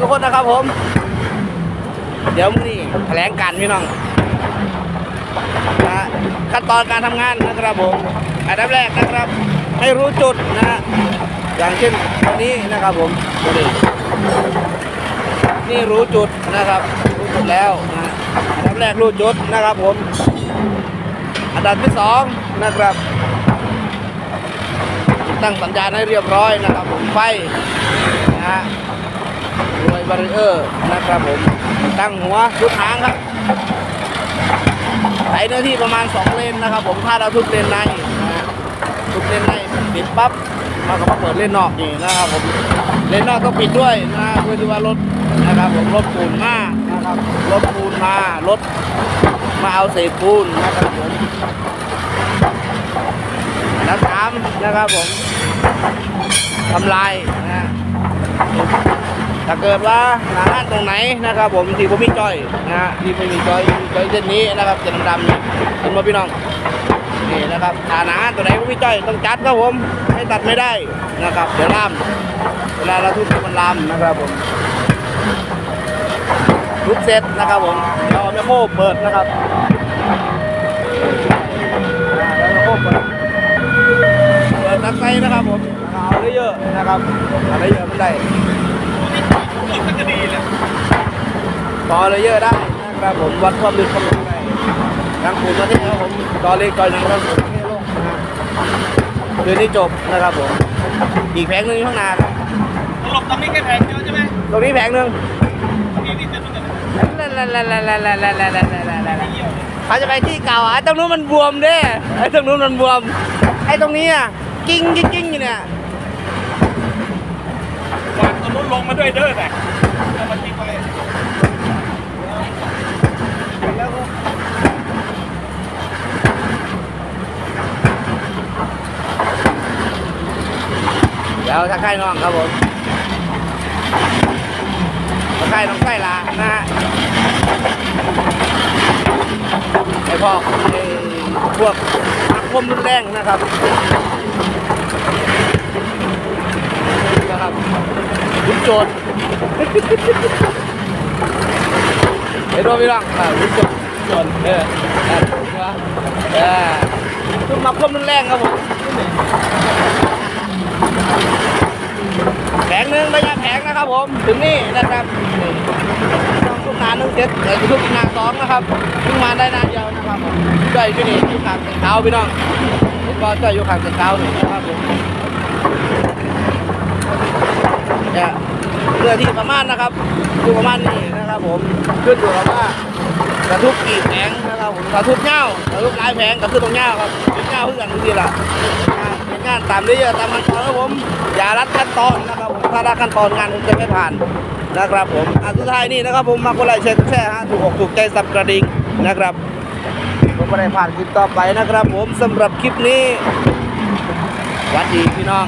ทุกคนนะครับผม เดี๋ยวมื้อนี้แถลงการพี่น้องนะขั้นตอนการทำงานนะครับผมอันดับแรกนะครับ ให้รู้จุดนะฮะอย่างเช่นตัวนี้นะครับผมดูดินี่รู้จุดนะครับ รู้จุดแล้วนะอันดับแรกรู้จุดนะครับผม อันดับที่สองนะครับตั้งสัญญาณให้เรียบร้อยนะครับผมไฟนะฮะ รวยบาริเออร์นะครับผม ตั้งหัวชุดหางครับใช้เนื้อที่ประมาณ 2 เลนนะครับผมถ้าเราทุกเลนในนะฮะทุกเลนในปิดปั๊บเราก็มาเปิดเลนนอกนี่นะครับผมเลนนอกต้องปิดด้วยนะเพื่อที่ว่ารถนะครับผมรถปูนมานะครับรถปูนมารถมาเอาเศษปูนนะครับผมอันดับสามนะครับผมทำลายนะ ถ้าเกิดว่าหนาห้านตรงไหนนะครับ ผมที่ผมมีจอยนะฮะที่ไม่มีจอยจอยเส้นนี้นะครับเส้นดำๆนี่เห็นไหมพี่น้องนี่นะครับถ้าหนาห้าตัวไหนผมมีจอยต้องจัดครับผมไม่ตัดไม่ได้นะครับ เดี๋ยวล่ามเวลาเราทุบมันล่ามนะครับผมทุกเซตนะครับผมเดี๋ยวเอาแมคโครเปิดนะครับอ่าแล้วแมคโคเปิดเปิดตักไซนะครับผมเอาได้เยอะนะครับเอาได้เยอะมันได้ พอเลยเยอะได้นะครับผมวัดความลึกความลึกได้ทั้งปูนมาที่ครับผมต่อเล็กตอหนึ่งครับผมนี่ลงนะฮะเดือนนี้จบนะครับผมอีกแผงหนึ่งอยู่ข้างหน้าครับหลบตรงนี้แค่แพงเดียวใช่ไหมตรงนี้แผงหนึ่งนี่นี่จะรู้กันเขาจะไปที่เก่าไอ้ตรงนู้นมันบวมเด้ไอ้ตรงนู้นมันบวม ไอ้ตรงนี้อะกิ้งกิ้งอยู่เนี่ย วางตรงนู้นลงมาด้วยเด้อแต่เอามาทิ้งไว้เดี๋ยวทักทายน้องครับผมทักทายน้องไส้ลานะฮะไอพวกไอ้พวกนักคมรุนแรงนะครับนะครับ โจรเห็นว่าพี่น้องอ่าลุกโจรโจรเอออ่าถูกปะเออทุกนักคมรุนแรงครับผมแผงหนึ่งระยะแผงนะครับผม ถึงนี่นะครับนี่ต้องทุกนานหนึ่งเจ็ดเดี๋ยวทุกนานสองนะครับเพิ่งมาได้นานเดียวนะครับผมจ่อยอยู่นี่อยู่ขางเต็นเท้าพี่น้องนี่ก็จ่อยอยู่ขางเต็นเท้านี่นะครับผมเนี่ยเรื อที่ประมาณนะครับอยู่ประมาณนี้นะครับ ผมขึ้นอยู่กับว่ากระทุกกี่แผงนะครับผมกระทุกเง่ากระทุกหลายแผงกระทุกตรงเง่าครับเง่าเพื่อนทุกทีละเป็นงานตามเรื่อยๆตามขั้นตอนครับผมอย่ารัดขั้นตอนนะครับผมถ้ารัดขั้นตอนงานผมจะไม่ผ่านนะครับผมอันสุดท้ายนี่นะครับผมมาคนไรแชร์แชร์ฮะถูกอกถูกใจสับกระดิ่งนะครับผมไม่ได้ผ่านคลิปต่อไปนะครับ ผมสำหรับคลิปนี้สวัสดีพี่น้อง